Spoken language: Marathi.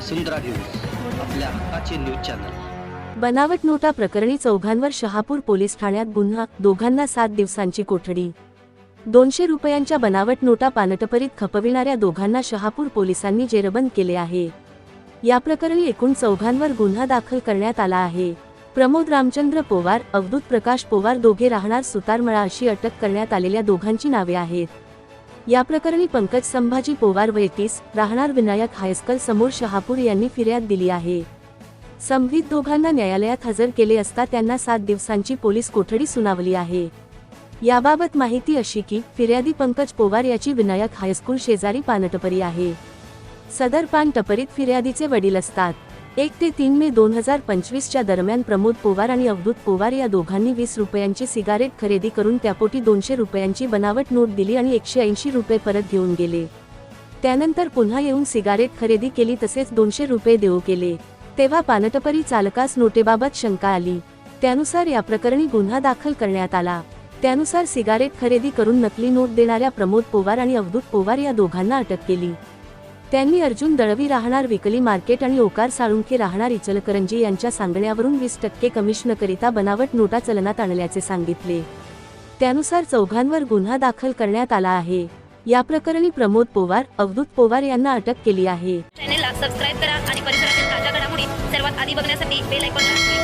वसुंधरा न्यूज आपल्या हक्काचे न्यूज चॅनल. बनावट नोटा प्रकरणी चौघांवर शहापूर पोलीस ठाण्यात गुन्हा दोघांना सात दिवसांची कोठडी. दोनशे रुपयांच्या बनावट नोटा पानटपरीत खपविणाऱ्या दोघांना शहापूर पोलिसांनी जेरबंद केले आहे. या प्रकरणी एकूण चौघांवर गुन्हा दाखल करण्यात आला आहे. प्रमोद रामचंद्र पोवार अवधूत प्रकाश पोवार दोघे राहणार सुतारमळा अशी अटक करण्यात आलेल्या दोघांची नावे आहेत. या प्रकरणी पंकज संभाजी पोवार वैतीस राहणार विनायक हायस्कल समोर शहापूर यांनी फिर्याद दिली आहे. संबित दोघांना न्यायालयात हजर केले असता त्यांना सात दिवसांची पोलीस कोठडी सुनावली आहे. याबाबत माहिती अशी की फिर्यादी पंकज पोवार याची विनायक हायस्कूल शेजारी पानटपरी आहे. सदर पानटपरीत फिर्यादीचे वडील असतात. एक ते तीन मे दोन हजार पंचवीसच्या दरम्यान प्रमोद पोवार आणि अवधूत पोवार या दोघांनी वीस रुपयांची सिगारेट खरेदी करून त्यापोटी दोनशे रुपयांची बनावट नोट दिली आणि एकशे ऐंशी रुपये परत घेऊन गेले. त्यानंतर पुन्हा येऊन सिगारेट खरेदी केली तसेच दोनशे रुपये देऊ केले. तेव्हा पानटपरी चालकास नोटेबाबत शंका आली. त्यानुसार या प्रकरणी गुन्हा दाखल करण्यात आला. त्यानुसार सिगारेट खरेदी करून नकली नोट देणाऱ्या प्रमोद पोवार आणि अवधूत पोवार या दोघांना अटक केली. त्यांनी अर्जुन दळवी राहणार विकली मार्केट आणि ओकार साळुंखे राहणार इचलकरंजी यांच्या सांगण्यावरून वीस टक्के कमिशनकरिता बनावट नोटा चलनात आणल्याचे सांगितले. त्यानुसार चौघांवर गुन्हा दाखल करण्यात आला आहे. या प्रकरणी प्रमोद पोवार अवधूत पोवार यांना अटक केली आहे. चॅनेलला सबस्क्राईब करा आणि परिसरातील ताज्या घडामोडी सर्वात आधी बघण्यासाठी बेल आयकॉन